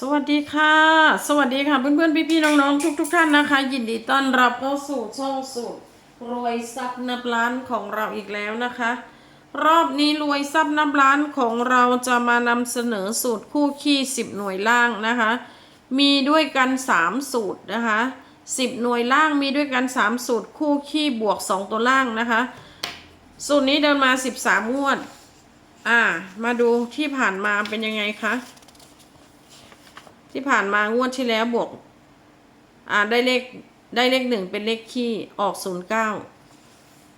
สวัสดีค่ะ สวัสดีค่ะเพื่อนๆ พี่ๆ น้องๆ ทุกๆ ท่านนะคะ ยินดีต้อนรับเข้าสู่ช่องสูตรรวยทรัพย์นับล้านของเราอีกแล้วนะคะ รอบนี้รวยทรัพย์นับล้านของเราจะมานำเสนอสูตรคู่ขี้10 หน่วยล่างนะคะ มีด้วยกัน 3 สูตรนะคะ 10 หน่วยล่างมีด้วยกัน 3 สูตรคู่ขี้บวก 2 ตัวล่างนะคะ สูตรนี้เดินมา 13งวด อ่า มาดูที่ผ่านมาเป็นยังไงคะ ที่ผ่านมางวดที่แล้วบวก อ่าได้เลขได้เลขหนึ่งเป็นเลขคี่ออกศูนย์เก้า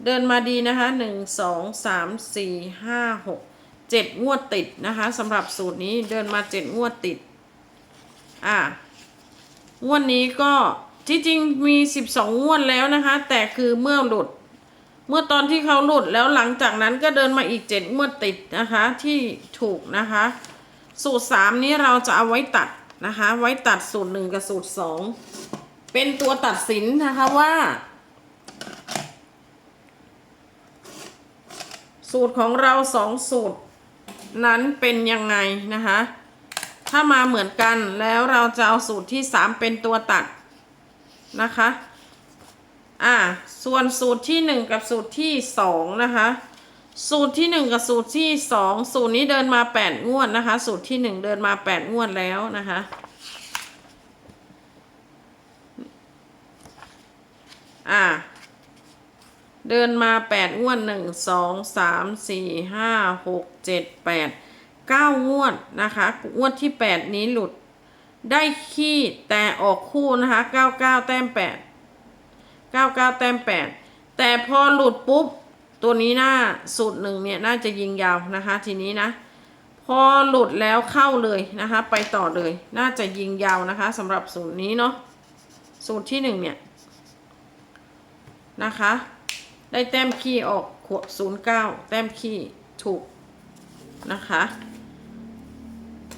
เดินมาดีนะคะหนึ่งสองสามสี่ห้าหกเจ็ดงวดติดนะคะสำหรับสูตรนี้เดินมาเจ็ดงวดติด อ่างวดนี้ก็ที่จริงมีสิบสองงวดแล้วนะคะ แต่คือเมื่อหลุด เมื่อตอนที่เขาหลุดแล้วหลังจากนั้นก็เดินมาอีกเจ็ดงวดติดนะคะที่ถูกนะคะ สูตรสามนี้เราจะเอาไว้ตัด นะคะ ไว้ตัดสูตรหนึ่งกับสูตรสองเป็นตัวตัดสินนะคะว่า สูตรของเราสองสูตรนั้นเป็นยังไงนะคะ ถ้ามาเหมือนกันแล้วเราจะเอาสูตรที่สามเป็นตัวตัดนะคะ อ่า ส่วนสูตรที่หนึ่งกับสูตรที่สองนะคะ สูตรที่หนึ่งกับสูตรที่สองสูตรนี้เดินมาแปดงวดนะคะ สูตรที่หนึ่งเดินมาแปดงวดแล้วนะคะอ่าเดินมาแปดงวดหนึ่งสองสามสี่ห้าหกเจ็ดแปดเก้างวดนะคะงวดที่แปดนี้หลุดได้ขี้แต่ออกคู่นะคะเก้าเก้าแต้มแปดเก้าเก้าแต้มแปดแต่พอหลุดปุ๊บ ตัวนี้หน้าสูตรหนึ่งเนี่ยน่าจะยิงยาวนะคะ ทีนี้นะ พอหลุดแล้วเข้าเลยนะคะ ไปต่อเลย น่าจะยิงยาวนะคะสำหรับสูตรนี้เนาะสูตรที่หนึ่งเนี่ยนะคะ ได้แต้มขี้ออกขวบศูนย์เก้าแต้มขี้ถูกนะคะ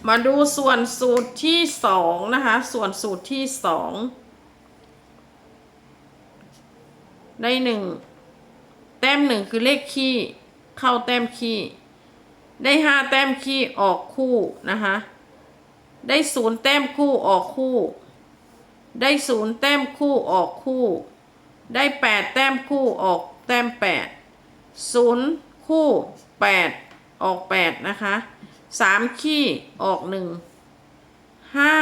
มาดูส่วนสูตรที่สองนะคะ ส่วนสูตรที่สองได้หนึ่ง แต้มหนึ่งคือเลขขี้ เข้าแต้มขี้ ได้ห้าแต้มขี้ออกคู่นะคะ ได้ศูนย์แต้มคู่ออกคู่ ได้ศูนย์แต้มคู่ออกคู่ ได้แปดแต้มคู่ออกแต้มแปดศูนย์คู่แปดออกแปดนะคะสามขี้ออกหนึ่งห้า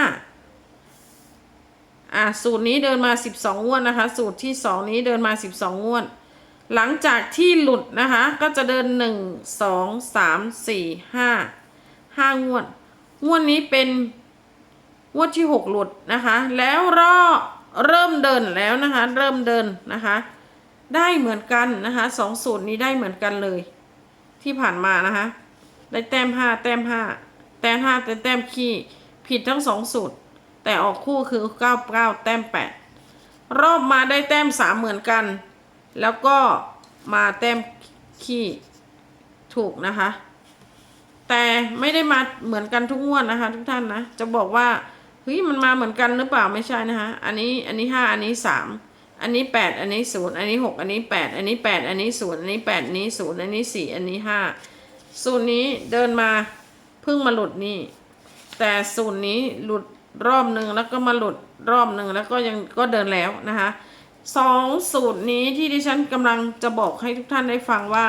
อะสูตรนี้เดินมา12งวดนะคะ สูตรที่2นี้เดินมา12งวด หลังจากที่หลุดนะคะ ก็จะเดิน1 2 3 4 5 5งวด งวดนี้เป็นงวดที่6หลุดนะคะ แล้วรอเริ่มเดินแล้วนะคะ เริ่มเดินนะคะ ได้เหมือนกันนะคะสองสูตรนี้ได้เหมือนกันเลย ที่ผ่านมานะคะ ได้แต้มห้าแต้มห้าแต้มห้าแต่แต้มขี้ผิดทั้งสองสูตร แต่ออกคู่คือเก้าเก้าแต้มแปดรอบมาได้แต้มสามเหมือนกัน แล้วก็มาแต้มขี้ถูกนะคะ แต่ไม่ได้มาเหมือนกันทุกงวดนะคะ ทุกท่านนะ จะบอกว่าเฮ้ยมันมาเหมือนกันหรือเปล่าไม่ใช่นะคะ อันนี้อันนี้ห้าอันนี้สามอันนี้แปดอันนี้ศูนย์อันนี้หกอันนี้แปดอันนี้แปดอันนี้ศูนย์อันนี้แปดอันนี้ศูนย์อันนี้สี่อันนี้ห้าสูตรนี้เดินมาเพิ่งมาหลุดนี่ แต่สูตรนี้หลุดรอบหนึ่งแล้วก็มาหลุดรอบหนึ่งแล้วก็ยังก็เดินแล้วนะคะ สองสูตรนี้ที่ดิฉันกำลังจะบอกให้ทุกท่านได้ฟังว่า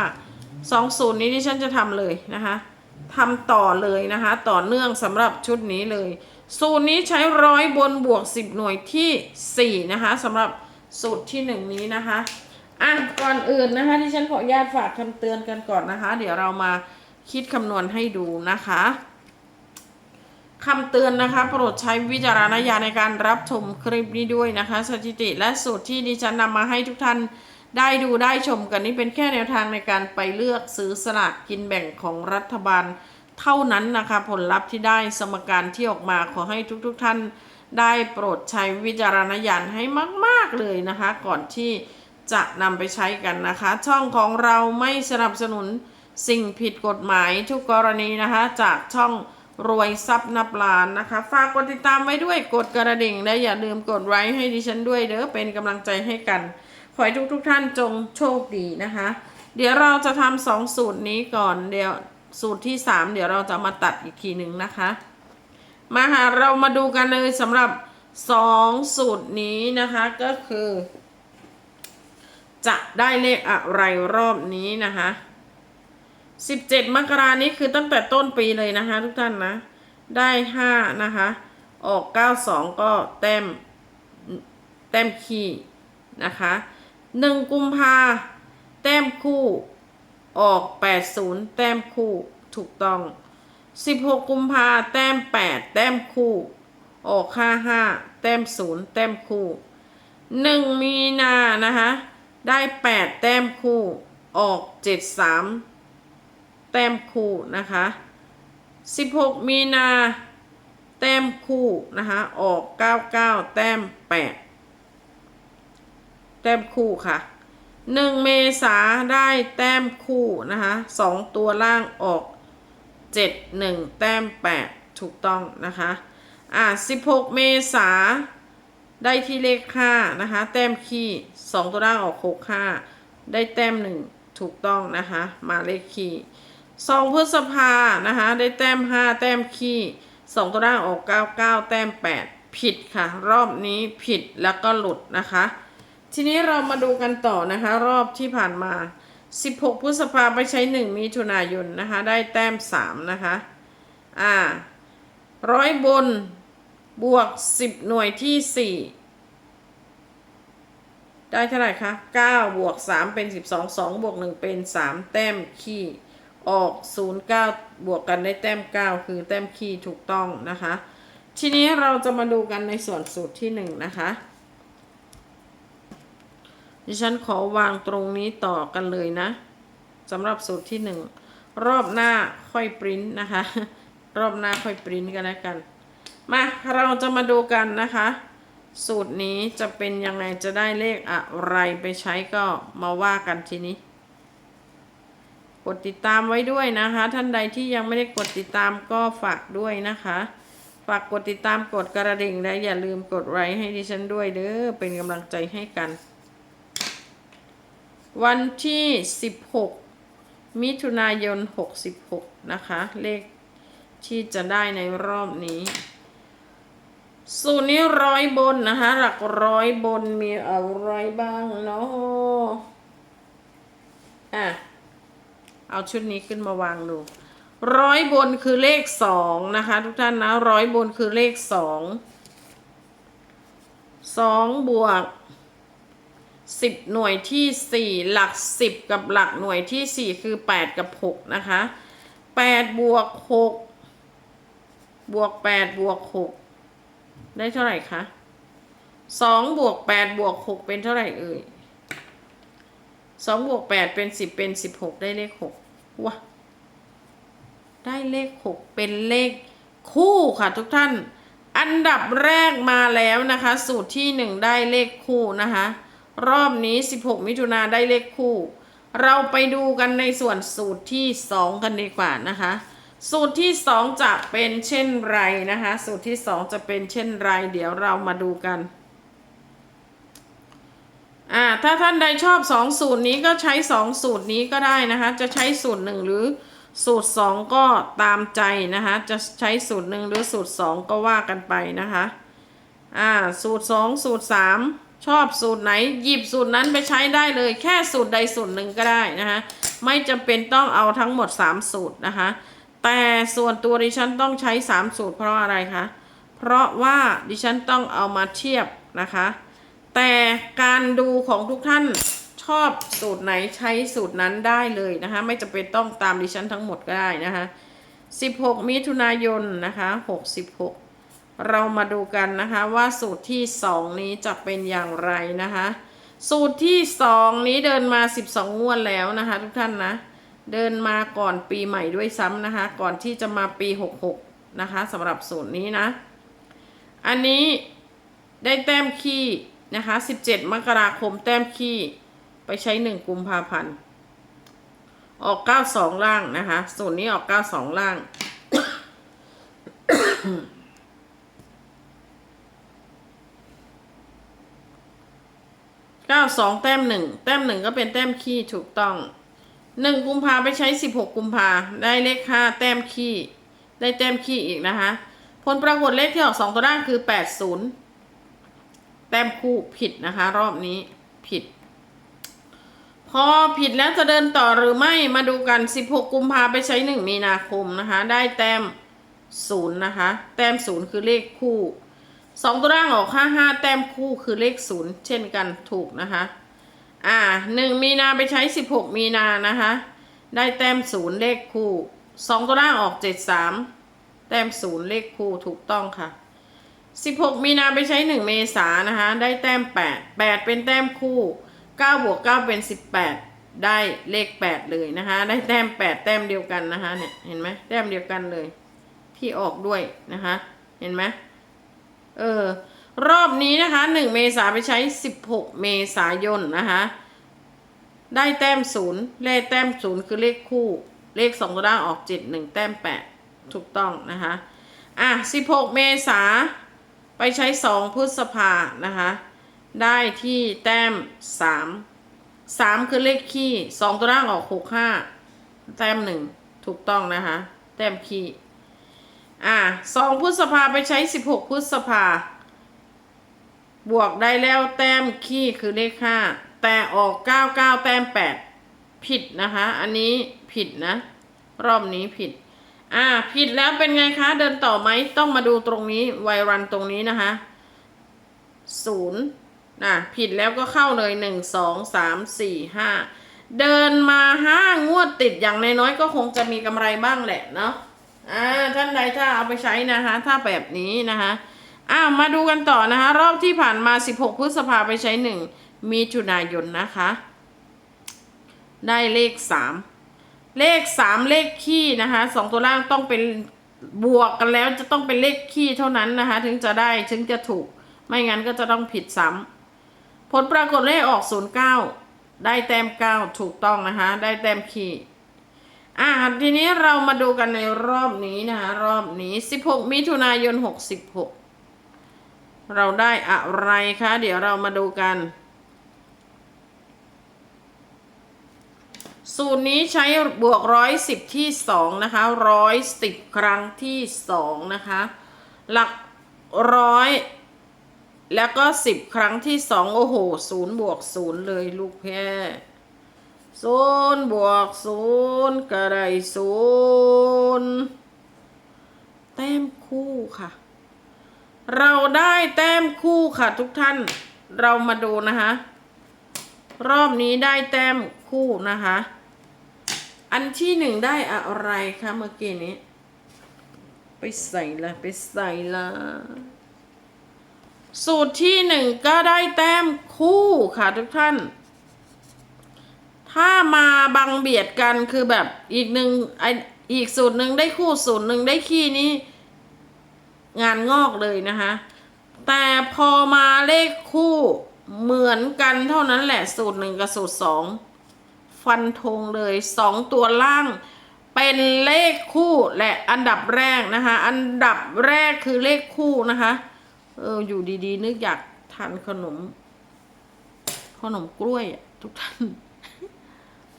สองสูตรนี้ดิฉันจะทำเลยนะคะทำต่อเลยนะคะ ต่อเนื่องสำหรับชุดนี้เลย สูตรนี้ใช้ร้อยบนบวกสิบหน่วยที่สี่นะคะสำหรับสูตรที่หนึ่งนี้นะคะอะก่อนอื่นนะคะที่ฉันขออนุญาตฝากคำเตือนกันก่อนนะคะ เดี๋ยวเรามาคิดคำนวณให้ดูนะคะ คำเตือนนะคะ โปรดใช้วิจารณญาณในการรับชมคลิปนี้ด้วยนะคะ สถิติและสูตรที่ดิฉันนำมาให้ทุกท่านได้ดูได้ชมกันนี้เป็นแค่แนวทางในการไปเลือกซื้อสลากกินแบ่งของรัฐบาลเท่านั้นนะคะ ผลลัพธ์ที่ได้สมการที่ออกมาขอให้ทุกๆทท่าน ได้โปรดใช้วิจารณญาณให้มาก ๆ เลยนะคะ ก่อนที่จะนำไปใช้กันนะคะ ช่องของเราไม่สนับสนุนสิ่งผิดกฎหมายทุกกรณีนะคะ จากช่อง รวยทรัพย์นับล้านนะคะ ฝากกดติดตามไว้ด้วยกดกระดิ่ง และอย่าลืมกดไลค์ให้ดิฉันด้วยเด้อเป็นกำลังใจให้กัน ขอให้ทุกทุกท่านจงโชคดีนะคะ เดี๋ยวเราจะทำสองสูตรนี้ก่อนเดี๋ยวสูตรที่สามเดี๋ยวเราจะมาตัดอีกทีหนึ่งนะคะ มาค่ะเรามาดูกันเลยสำหรับสองสูตรนี้นะคะก็คือ จะได้เลขอะไรรอบนี้นะคะ 17มกรานี้คือตั้งแต่ต้นปีเลยนะคะ ทุกท่านนะ ได้5นะคะ ออก92ก็แต้มแต้มคีย์นะคะ1กุมภาแต้มคู่ออก80แต้มคู่ถูกต้อง16กุมภาแต้ม8แต้มคู่ ออก55แต้ม0แต้มคู่1มีนานะคะ ได้8แต้มคู่ ออก73แต้มคู่นะคะ 16 มีนา แต้มคู่นะคะ ออก 99 แต้ม 8 แต้มคู่ค่ะ 1 เมษาได้แต้มคู่นะคะ2ตัวล่างออก 7 1 แต้ม 8 ถูกต้องนะคะ อ่า 16 เมษาได้ที่เลข 5 นะคะ แต้มคี่2ตัวล่างออก 6 5 ได้แต้ม 1 ถูกต้องนะคะ มาเลข คี่2พฤษภานะคะได้แต้ม5แต้มคี่2ตัวล่างออก9 9แต้ม8ผิดค่ะ รอบนี้ผิดแล้วก็หลุดนะคะ ทีนี้เรามาดูกันต่อนะคะ รอบที่ผ่านมา 16 พฤษภาไปใช้ 1 มิถุนายนนะคะ ได้แต้ม 3 นะคะ อ่าร้อยบนบวก 10 หน่วยที่ 4 ได้เท่าไหร่คะ 9 บวก 3 เป็น 12 2 บวก 1 เป็น 3 แต้มขี้ ออก 0 9 บวกกันได้แต้ม 9 คือแต้มขี้ถูกต้องนะคะ ทีนี้เราจะมาดูกันในส่วนสูตรที่ 1 นะคะ ดิฉันขอวางตรงนี้ต่อกันเลยนะสำหรับสูตรที่หนึ่งรอบหน้าค่อยปริ้นนะคะ รอบหน้าค่อยปริ้นกันแล้วกัน มาเราจะมาดูกันนะคะ สูตรนี้จะเป็นยังไงจะได้เลขอะไรไปใช้ก็มาว่ากันทีนี้ กดติดตามไว้ด้วยนะคะ ท่านใดที่ยังไม่ได้กดติดตามก็ฝากด้วยนะคะ ฝากกดติดตามกดกระดิ่งและอย่าลืมกดไลค์ให้ดิฉันด้วยเด้อเป็นกำลังใจให้กัน วันที่ 16 มิถุนายน 66 นะคะ เลขที่จะได้ในรอบนี้สูตรนี้ร้อยบนนะคะ หลักร้อยบนมีอะไรบ้างเนาะอะ เอาชุดนี้ขึ้นมาวางดูร้อยบนคือเลขสองนะคะ ทุกท่านนะร้อยบนคือเลขสองสองบวกสิบหน่วยที่สี่หลักสิบกับหลักหน่วยที่สี่คือแปดกับหกนะคะแปดบวกหกบวกแปดบวกหกได้เท่าไหร่คะสองบวกแปดบวกหกเป็นเท่าไหร่เอ่ย สองบวกแปดเป็นสิบเป็นสิบหกได้เลขหกว้าได้เลขหกเป็นเลขคู่ค่ะทุกท่าน อันดับแรกมาแล้วนะคะ สูตรที่หนึ่งได้เลขคู่นะคะ รอบนี้16มิถุนาได้เลขคู่ เราไปดูกันในส่วนสูตรที่2กันดีกว่านะคะ สูตรที่2จะเป็นเช่นไรนะคะ สูตรที่2จะเป็นเช่นไร เดี๋ยวเรามาดูกัน อ่าถ้าท่านใดชอบ2สูตรนี้ก็ใช้2สูตรนี้ก็ได้นะคะ จะใช้สูตร1หรือสูตร2ก็ตามใจนะคะ จะใช้สูตร1หรือสูตร2ก็ว่ากันไปนะคะอ่าสูตร2สูตร3ชอบสูตรไหนหยิบสูตรนั้นไปใช้ได้เลย แค่สูตรใดสูตรหนึ่งก็ได้นะคะไม่จำเป็นต้องเอาทั้งหมด 3 สูตรนะคะ แต่ส่วนตัวดิฉันต้องใช้ 3 สูตรเพราะอะไรคะเพราะว่าดิฉันต้องเอามาเทียบนะคะ แต่การดูของทุกท่านชอบสูตรไหนใช้สูตรนั้นได้เลยนะคะ ไม่จำเป็นต้องตามดิฉันทั้งหมดก็ได้นะคะ 16 มิถุนายนนะคะ 66 เรามาดูกันนะคะว่าสูตรที่ 2 นี้จะเป็นอย่างไรนะคะ สูตรที่ 2 นี้เดินมา 12 งวดแล้วนะคะ ทุกท่านนะ เดินมาก่อนปีใหม่ด้วยซ้ำนะคะ ก่อนที่จะมาปี 66 นะคะสำหรับสูตรนี้นะ อันนี้ได้แต้มขี้ นะคะ 17 มกราคมแต้มขี้ไปใช้ 1 กุมภาพันธ์ ออก 92 ล่างนะคะสูตรนี้ออก 92 ล่าง เก้าสองแต้มหนึ่งแต้มหนึ่งก็เป็นแต้มขี้ถูกต้องหนึ่งกุมภาไปใช้สิบหกกุมภาได้เลขห้าแต้มขี้ ได้แต้มขี้อีกนะคะ ผลปรากฏเลขที่ออกสองตัวด้านคือแปดศูนย์ แต้มคู่ผิดนะคะ รอบนี้ผิด พอผิดแล้วจะเดินต่อหรือไม่มาดูกัน 16 กุมภาไปใช้ 1 มีนาคมนะคะ ได้แต้มศูนย์นะคะ แต้มศูนย์คือเลขคู่สองตัวล่างออกห้าห้าแต้มคู่คือเลขศูนย์เช่นกันถูกนะคะ อ่าหนึ่งมีนาไปใช้16มีนานะคะ ได้แต้มศูนย์เลขคู่สองตัวล่างออก73แต้มศูนย์เลขคู่ถูกต้องค่ะ 16มีนาไปใช้1เมษานะคะ ได้แต้ม8 8เป็นแต้มคู่9บวก9เป็น18ได้เลข8เลยนะคะ ได้แต้ม8แต้มเดียวกันนะคะเนี่ยเห็นไหมแต้มเดียวกันเลย ที่ออกด้วยนะคะ เห็นไหมเออรอบนี้นะคะ1เมษาไปใช้16เมษายนนะคะได้แต้มศูนย์เลขแต้มศูนย์คือเลขคู่ เลขสองตัวด้านออกเจ็ดหนึ่งแต้มแปดถูกต้องนะคะ อะสิบหกเมษา ไปใช้สองพฤษภานะคะ ได้ที่แต้มสามสามคือเลขคี่สองตัวด้านออกหกห้าแต้มหนึ่งถูกต้องนะคะ แต้มคี่อะสองพฤษภาไปใช้สิบหกพฤษภา บวกได้แล้วแต้มขี้คือเลขห้าแต่ออกเก้าเก้าแต้มแปดผิดนะคะ อันนี้ผิดนะ รอบนี้ผิด อ่า ผิดแล้วเป็นไงคะ เดินต่อไหมต้องมาดูตรงนี้ไวรันตรงนี้นะคะศูนย์อะผิดแล้วก็เข้าเลยหนึ่งสองสามสี่ห้าเดินมาห้างวดติดอย่างน้อยๆก็คงจะมีกำไรบ้างแหละเนาะอ่าท่านใดถ้าเอาไปใช้นะคะ ถ้าแบบนี้นะคะอ้าวมาดูกันต่อนะคะ รอบที่ผ่านมา 16 พฤษภาไปใช้ 1 มีถุนายนนะคะ ได้เลข 3 เลข3เลขขี้นะคะสองตัวล่างต้องเป็นบวกกันแล้วจะต้องเป็นเลขขี้เท่านั้นนะคะ ถึงจะได้ถึงจะถูก ไม่งั้นก็จะต้องผิดซ้ำผลปรากฏเลขออก 09 ได้แต้ม 9 ถูกต้องนะคะ ได้แต้มขี้อ่าทีนี้เรามาดูกันในรอบนี้นะคะรอบนี้ 16 มิถุนายน 66 เราได้อะไรคะ เดี๋ยวเรามาดูกัน สูตรนี้ใช้บวกร้อยสิบที่สองนะคะร้อยสิบครั้งที่สองนะคะ หลักร้อยแล้วก็สิบครั้งที่สองโอ้โหศูนย์บวกศูนย์เลยลูกแพ้ศูนย์บวกศูนย์ก็ได้ศูนย์แต้มคู่ค่ะ เราได้แต้มคู่ค่ะทุกท่านเรามาดูนะคะ รอบนี้ได้แต้มคู่นะคะ อันที่หนึ่งได้อะไรคะเมื่อกี้นี้ ไปใส่ละไปใส่ละสูตรที่หนึ่งก็ได้แต้มคู่ค่ะทุกท่าน ถ้ามาบังเบียดกันคือแบบอีกหนึ่งไออีกสูตรหนึ่งได้คู่สูตรหนึ่งได้ขี้นี้ งานงอกเลยนะคะ แต่พอมาเลขคู่เหมือนกันเท่านั้นแหละสูตรหนึ่งกับสูตรสอง ฟันธงเลยสองตัวล่าง เป็นเลขคู่และอันดับแรกนะคะ อันดับแรกคือเลขคู่นะคะเอออยู่ดีๆ นึกอยากทานขนม ขนมกล้วยทุกท่าน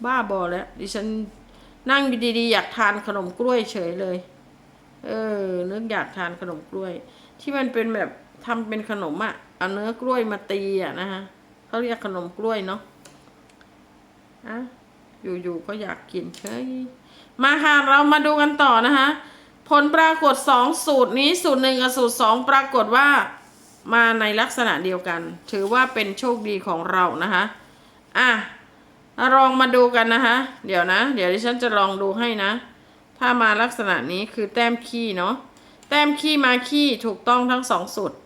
บ้าบอแล้ว ดิฉันนั่งอยู่ดีๆ อยากทานขนมกล้วยเฉยเลย เออนึกอยากทานขนมกล้วย ที่มันเป็นแบบทำเป็นขนมอะ่ะเอาเนื้อกล้วยมาตีอะ่ะนะฮะเขาเรียกขนมกล้วยเนาะอะ อยู่ๆก็อยากกินเฮ้ยมาค่ะเรามาดูกันต่อนะคะผลปรากฏสองสูตรนี้สูตรหนึ่งกับสูตรสองปรากฏว่ามาในลักษณะเดียวกัน ถือว่าเป็นโชคดีของเรานะคะอะลองมาดูกันนะคะเดี๋ยวนะ เดี๋ยวดิฉันจะลองดูให้นะ ถ้ามาลักษณะนี้คือแต้มขี้เนาะแต้มขี้มาขี้ถูกต้องทั้งสองสูตร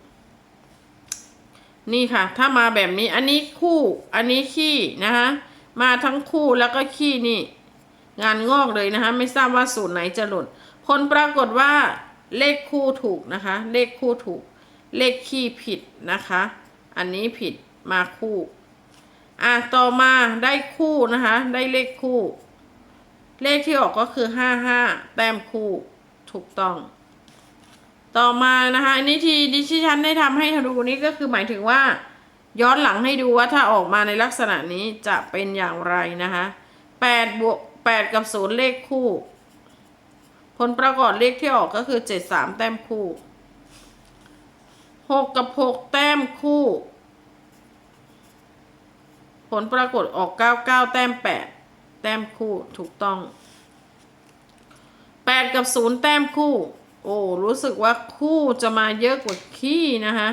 นี่ค่ะ ถ้ามาแบบนี้อันนี้คู่อันนี้ขี้นะคะ มาทั้งคู่แล้วก็ขี้นี่ งานงอกเลยนะคะ ไม่ทราบว่าสูตรไหนจะหลุดผลปรากฏว่าเลขคู่ถูกนะคะ เลขคู่ถูก เลขขี้ผิดนะคะ อันนี้ผิดมาคู่อะต่อมาได้คู่นะคะ ได้เลขคู่ เลขที่ออกก็คือห้าห้าแต้มคู่ถูกต้อง ต่อมานะคะอันนี้ที่ดิฉันได้ทำให้ดูนี้ก็คือหมายถึงว่า ย้อนหลังให้ดูว่าถ้าออกมาในลักษณะนี้จะเป็นอย่างไรนะคะแปดบวกแปดกับศูนย์เลขคู่ ผลประกอบเลขที่ออกก็คือเจ็ดสามแต้มคู่หกกับหกแต้มคู่ ผลปรากฏออกเก้าเก้าแต้มแปดแต้มคู่ถูกต้องแปดกับศูนย์แต้มคู่ โอ้รู้สึกว่าคู่จะมาเยอะกว่าขี้นะคะ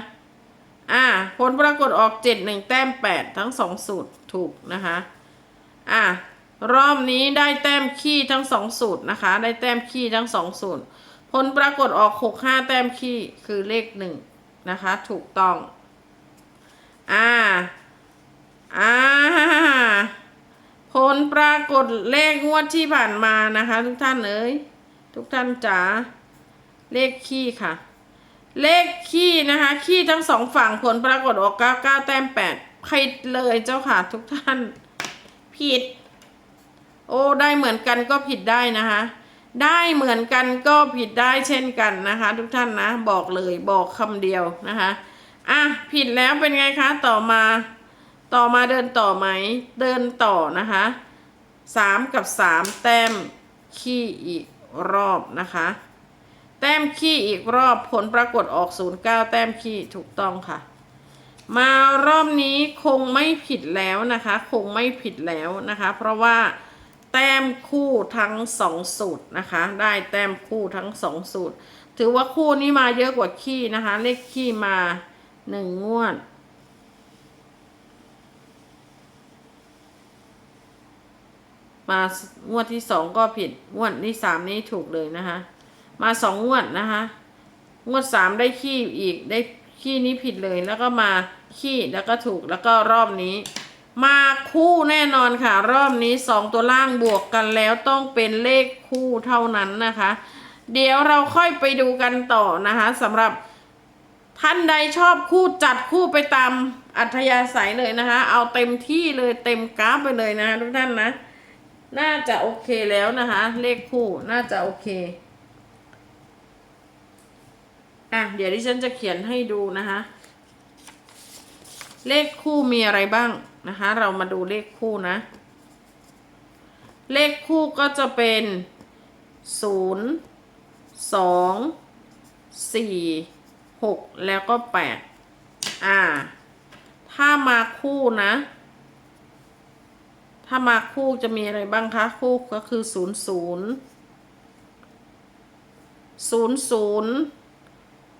อ่าผลปรากฏออกเจ็ดหนึ่งแต้มแปดทั้งสองสูตรถูกนะคะอะรอบนี้ได้แต้มขี้ทั้งสองสูตรนะคะ ได้แต้มขี้ทั้งสองสูตร ผลปรากฏออกหกห้าแต้มขี้คือเลขหนึ่งนะคะ ถูกต้อง อ่า อ่า ผลปรากฏเลขงวดที่ผ่านมานะคะ ทุกท่านเอ้ยทุกท่านจ๋าเลขขี้ค่ะ เลขขี้นะคะ ขี้ทั้งสองฝั่งผลปรากฏออกเก้าเก้าแต้มแปดผิดเลยเจ้าค่ะทุกท่าน ผิด โอ้ได้เหมือนกันก็ผิดได้นะคะ ได้เหมือนกันก็ผิดได้เช่นกันนะคะ ทุกท่านนะ บอกเลยบอกคำเดียวนะคะอะผิดแล้วเป็นไงคะ ต่อมา ต่อมาเดินต่อไหม เดินต่อนะคะสามกับสามแต้มขี้อีกรอบนะคะ แต้มขี้อีกรอบผลปรากฏออกศูนย์เก้าแต้มขี้ถูกต้องค่ะ มารอบนี้คงไม่ผิดแล้วนะคะ คงไม่ผิดแล้วนะคะ เพราะว่าแต้มคู่ทั้งสองสูตรนะคะ ได้แต้มคู่ทั้งสองสูตร ถือว่าคู่นี้มาเยอะกว่าขี้นะคะ เลขขี้มาหนึ่งงวดมางวดที่สองก็ผิดงวดที่สามนี้ถูกเลยนะคะ มาสองงวดนะคะงวดสามได้ขี้อีกได้ขี้นี้ผิดเลยแล้วก็มาขี้แล้วก็ถูกแล้วก็รอบนี้ มาคู่แน่นอนค่ะ รอบนี้สองตัวล่างบวกกันแล้วต้องเป็นเลขคู่เท่านั้นนะคะ เดี๋ยวเราค่อยไปดูกันต่อนะคะสำหรับท่านใดชอบคู่จัดคู่ไปตามอัธยาศัยเลยนะคะ เอาเต็มที่เลยเต็มกราฟไปเลยนะคะทุกท่านนะ น่าจะโอเคแล้วนะคะ เลขคู่น่าจะโอเค อะเดี๋ยวดิฉันจะเขียนให้ดูนะคะ เลขคู่มีอะไรบ้างนะคะ เรามาดูเลขคู่นะ เลขคู่ก็จะเป็นศูนย์สองสี่หกแล้วก็แปดอ่า ถ้ามาคู่นะ ถ้ามาคู่จะมีอะไรบ้างคะ คู่ก็คือศูนย์ศูนย์ศูนย์ศูนย์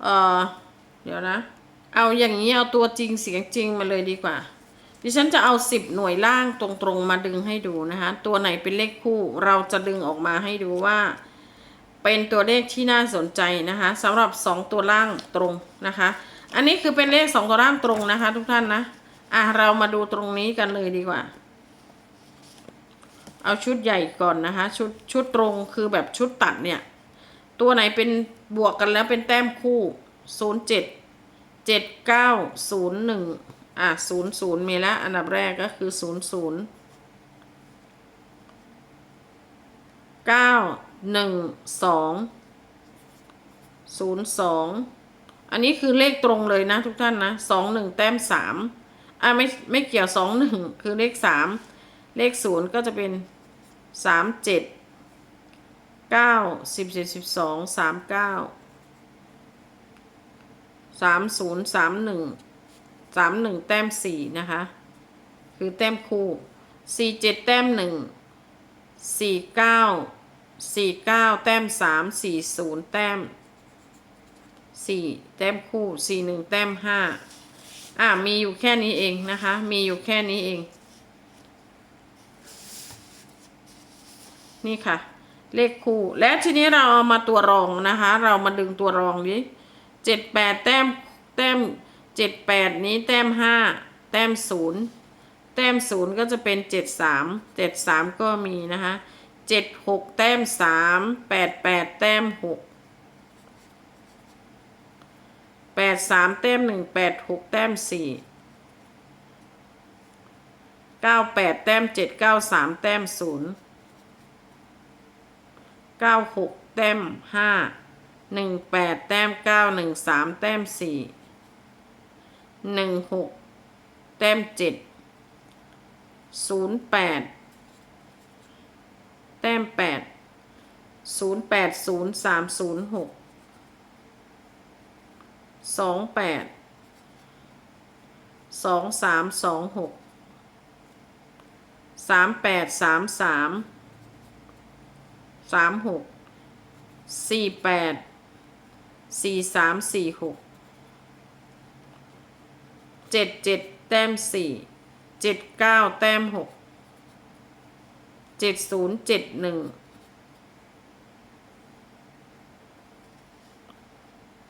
เออเดี๋ยวนะ เอาอย่างนี้เอาตัวจริงเสียงจริงมาเลยดีกว่า ดิฉันจะเอาสิบหน่วยล่างตรงๆมาดึงให้ดูนะคะ ตัวไหนเป็นเลขคู่เราจะดึงออกมาให้ดูว่า เป็นตัวเลขที่น่าสนใจนะคะสำหรับสองตัวล่างตรงนะคะ อันนี้คือเป็นเลขสองตัวล่างตรงนะคะ ทุกท่านนะอะเรามาดูตรงนี้กันเลยดีกว่า เอาชุดใหญ่ก่อนนะคะ ชุดชุดตรงคือแบบชุดตัดเนี่ย ตัวไหนเป็นบวกกันแล้วเป็นแต้มคู่ศูนย์เจ็ดเจ็ดเก้าศูนย์หนึ่งอะศูนย์ศูนย์มีแล้วอันดับแรกก็คือศูนย์ศูนย์เก้าหนึ่งสองศูนย์สองอันนี้คือเลขตรงเลยนะทุกท่านนะสองหนึ่งแต้มสามอะไม่ไม่เกี่ยวสองหนึ่งคือเลขสามเลขศูนย์ก็จะเป็นสามเจ็ด เก้าสิบเจ็ดสิบสองสามเก้าสามศูนย์สามหนึ่งสามหนึ่งแต้มสี่นะคะ คือแต้มคู่สี่เจ็ดแต้มหนึ่งสี่เก้าสี่เก้าแต้มสามสี่ศูนย์แต้มสี่แต้มคู่สี่หนึ่งแต้มห้าอะมีอยู่แค่นี้เองนะคะ มีอยู่แค่นี้เอง นี่ค่ะ เลขคู่ และทีนี้เราเอามาตัวรองนะคะ เรามาดึงตัวรองดิเจ็ดแปดแต้มแต้มเจ็ดแปดนี้แต้มห้าแต้มศูนย์แต้มศูนย์ก็จะเป็นเจ็ดสามเจ็ดสามก็มีนะคะเจ็ดหกแต้มสามแปดแปดแต้มหกแปดสามแต้มหนึ่งแปดหกแต้มสี่เก้าแปดแต้มเจ็ดเก้าสามแต้มศูนย์ เก้าหกแต้มห้าหนึ่งแปดแต้มเก้าหนึ่งสามแต้มสี่หนึ่งหกแต้มเจ็ดศูนย์แปดแต้มแปดศูนย์แปดศูนย์สามศูนย์หกสองแปดสองสามสองหกสามแปดสามสาม สามหกสี่แปดสี่สามสี่หกเจ็ดเจ็ดแต้มสี่เจ็ดเก้าแต้มหกเจ็ดศูนย์เจ็ดหนึ่ง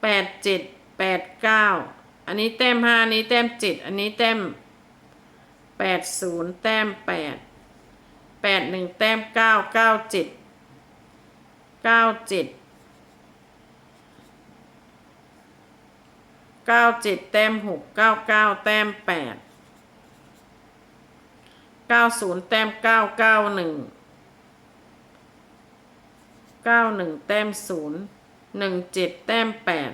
แปดเจ็ดแปดเก้าอันนี้แต้มห้าอันนี้แต้มเจ็ดอันนี้แต้มแปดศูนย์แต้มแปดแปดหนึ่งแต้มเก้าเก้าเจ็ด เก้าเจ็ดเก้าเจ็ดแต้มหกเก้าเก้าแต้มแปดเก้าศูนย์แต้มเก้าเก้าหนึ่งเก้าหนึ่งแต้มศูนย์หนึ่งเจ็ดแต้มแปด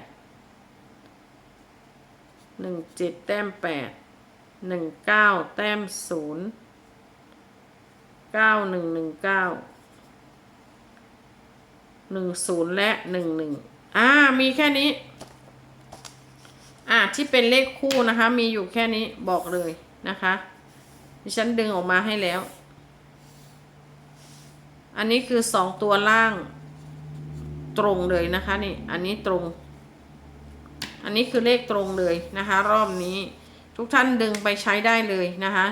หนึ่งเจ็ดแต้มแปดหนึ่งเก้าแต้มศูนย์เก้าหนึ่งหนึ่งเก้า หนึ่งศูนย์และหนึ่งหนึ่งอ่า มีแค่นี้ อะที่เป็นเลขคู่นะคะ มีอยู่แค่นี้บอกเลยนะคะดิฉันดึงออกมาให้แล้ว อันนี้คือสองตัวล่างตรงเลยนะคะนี่ อันนี้ตรง อันนี้คือเลขตรงเลยนะคะ รอบนี้ทุกท่านดึงไปใช้ได้เลยนะคะ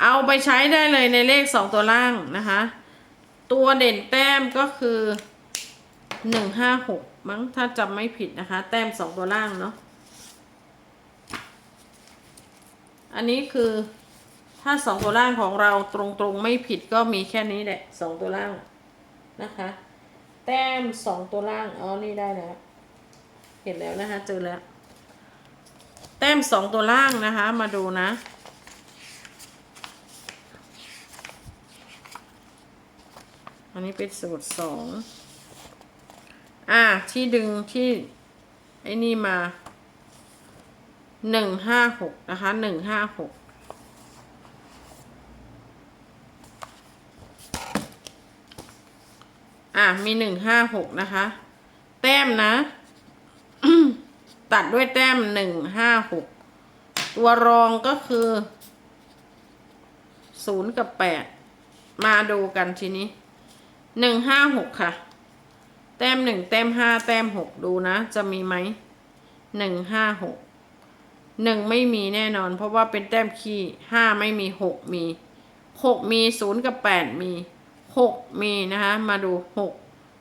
เอาไปใช้ได้เลยในเลขสองตัวล่างนะคะ ตัวเด่นแต้มก็คือ หนึ่งห้าหกมั้งถ้าจำไม่ผิดนะคะ แต้มสองตัวล่างเนาะอันนี้คือถ้าสองตัวล่างของเราตรงๆไม่ผิดก็มีแค่นี้แหละสองตัวล่างนะคะ แต้มสองตัวล่างอ๋อนี่ได้แล้วเห็นแล้วนะคะเจอแล้ว แต้มสองตัวล่างนะคะ มาดูนะอันนี้เป็นสูตรสอง อะที่ดึงที่ ไอ้นี่มาหนึ่งห้าหกนะคะหนึ่งห้าหกอะ มีหนึ่งห้าหกนะคะ แต้มนะ ตัดด้วยแต้มหนึ่งห้าหกตัวรองก็คือศูนย์กับแปดมาดูกันทีนี้หนึ่งห้าหกค่ะ แต้มหนึ่งแต้มห้าแต้มหกดูนะ จะมีไหมหนึ่งห้าหกหนึ่งไม่มีแน่นอน เพราะว่าเป็นแต้มคี่ห้าไม่มีหกมีหกมีศูนย์กับแปดมีหกมีนะคะ มาดูหก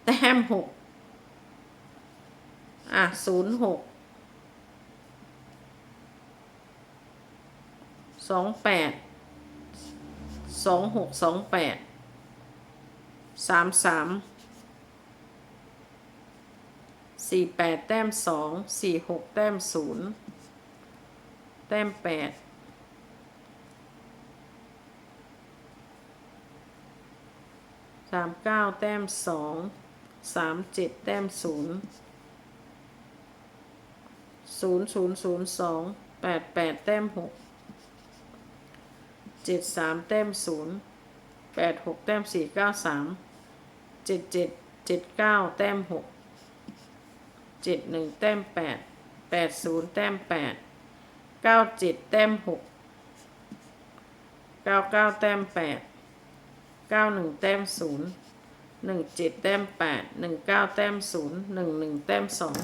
แต้มหกอะศูนย์หกสองแปดสองหกสองแปดสามสาม สี่แปดแต้มสองสี่หกแต้มศูนย์แต้มแปดสามเก้าแต้มสองสามเจ็ดแต้มศูนย์ศูนย์ศูนย์ศูนย์สองแปดแปดแต้มหกเจ็ดสามแต้มศูนย์แปดหกแต้มสี่เก้าสามเจ็ดเจ็ดเจ็ดเก้าแต้มหก เจ็ดหนึ่งแต้มแปดแปดศูนย์แต้มแปดเก้าเจ็ดแต้มหกเก้าเก้าแต้มแปดเก้าหนึ่งแต้มศูนย์หนึ่งเจ็ดแต้มแปดหนึ่งเก้าแต้มศูนย์หนึ่งหนึ่งแต้มสอง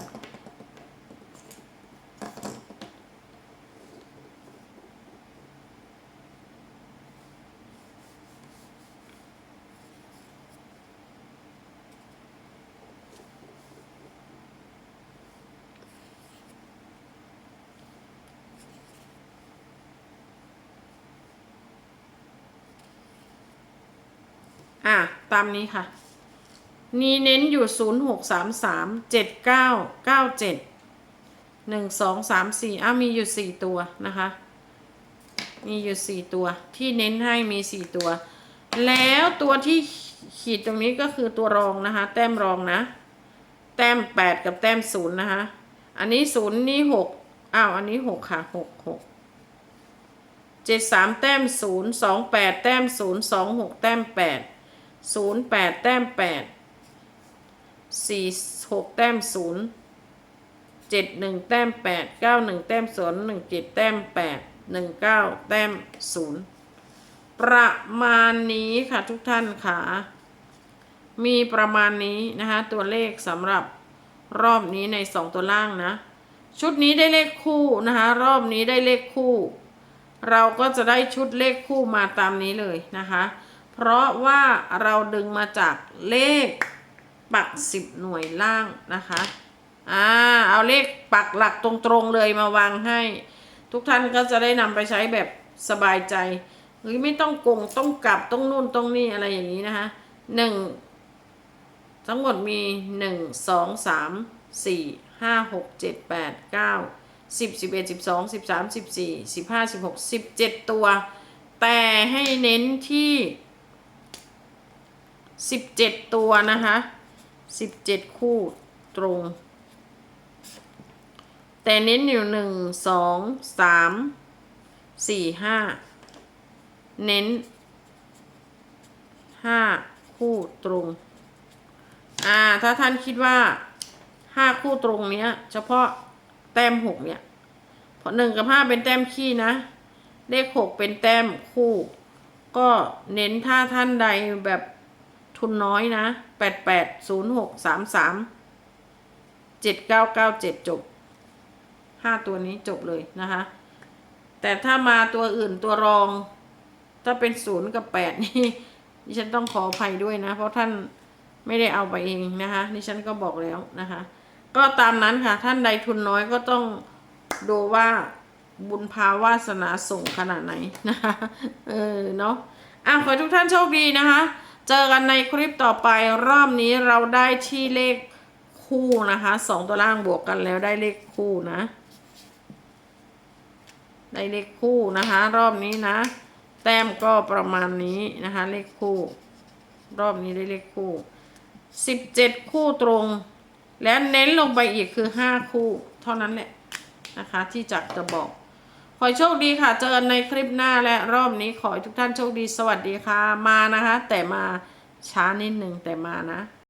อะ ตามนี้ค่ะ นี่เน้นอยู่ศูนย์หกสามสามเจ็ดเก้าเก้าเจ็ดหนึ่งสองสามสี่อ้าวมีอยู่สี่ตัวนะคะ มีอยู่สี่ตัว ที่เน้นให้มีสี่ตัว แล้วตัวที่ขีดตรงนี้ก็คือตัวรองนะคะ แต้มรองนะ แต้มแปดกับแต้มศูนย์นะคะ อันนี้ศูนย์นี่หกอ้าวอันนี้หกค่ะหกหกเจ็ดสามแต้มศูนย์สองแปดแต้มศูนย์สองหกแต้มแปด ศูนย์แปดแต้มแปดสี่หกแต้มศูนย์เจ็ดหนึ่งแต้มแปดเก้าหนึ่งแต้มศูนย์หนึ่งเจ็ดแต้มแปดหนึ่งเก้าแต้มศูนย์ประมาณนี้ค่ะทุกท่านค่ะ มีประมาณนี้นะคะ ตัวเลขสำหรับรอบนี้ในสองตัวล่างนะ ชุดนี้ได้เลขคู่นะคะ รอบนี้ได้เลขคู่ เราก็จะได้ชุดเลขคู่มาตามนี้เลยนะคะ เพราะว่าเราดึงมาจากเลขปักสิบหน่วยล่างนะคะ อ่า เอาเลขปักหลักตรงๆเลยมาวางให้ ทุกท่านก็จะได้นำไปใช้แบบสบายใจหรือไม่ต้องกงต้องกลับต้องนู่นต้องนี่อะไรอย่างนี้นะคะหนึ่งทั้งหมดมีหนึ่งสองสามสี่ห้าหกเจ็ดแปดเก้าสิบสิบเอ็ดสิบสองสิบสามสิบสี่สิบห้าสิบหกสิบเจ็ดตัว แต่ให้เน้นที่ สิบเจ็ดตัวนะคะสิบเจ็ดคู่ตรง แต่เน้นอยู่หนึ่งสองสามสี่ห้าเน้นห้าคู่ตรง อ่า ถ้าท่านคิดว่าห้าคู่ตรงเนี้ย เฉพาะแต้มหกเนี่ยเพราะหนึ่งกับห้าเป็นแต้มขี้นะ เลขหกเป็นแต้มคู่ ก็เน้นถ้าท่านใดแบบ ทุนน้อยนะแปดแปดศูนย์หกสามสามเจ็ดเก้าเก้าเจ็ดจบห้าตัวนี้จบเลยนะคะ แต่ถ้ามาตัวอื่นตัวรอง ถ้าเป็นศูนย์กับแปดนี่ดิฉันต้องขออภัยด้วยนะ เพราะท่านไม่ได้เอาไปเองนะคะดิฉันก็บอกแล้วนะคะ ก็ตามนั้นค่ะ ท่านใดทุนน้อยก็ต้องดูว่าบุญภาวาสนาส่งขนาดไหนนะคะเออเนาะอะขอทุกท่านโชคดีนะคะ เจอกันในคลิปต่อไปรอบนี้เราได้ที่เลขคู่นะคะสองตัวล่างบวกกันแล้วได้เลขคู่นะ ได้เลขคู่นะคะ รอบนี้นะ แต้มก็ประมาณนี้นะคะ เลขคู่ รอบนี้ได้เลขคู่สิบเจ็ดคู่ตรง และเน้นลงไปอีกคือห้าคู่ เท่านั้นแหละนะคะ ที่จักจะบอก ขอให้โชคดีค่ะ เจอกันในคลิปหน้าและรอบนี้ขอให้ทุกท่านโชคดีสวัสดีค่ะ มานะคะ แต่มาช้านิดหนึ่งแต่มานะ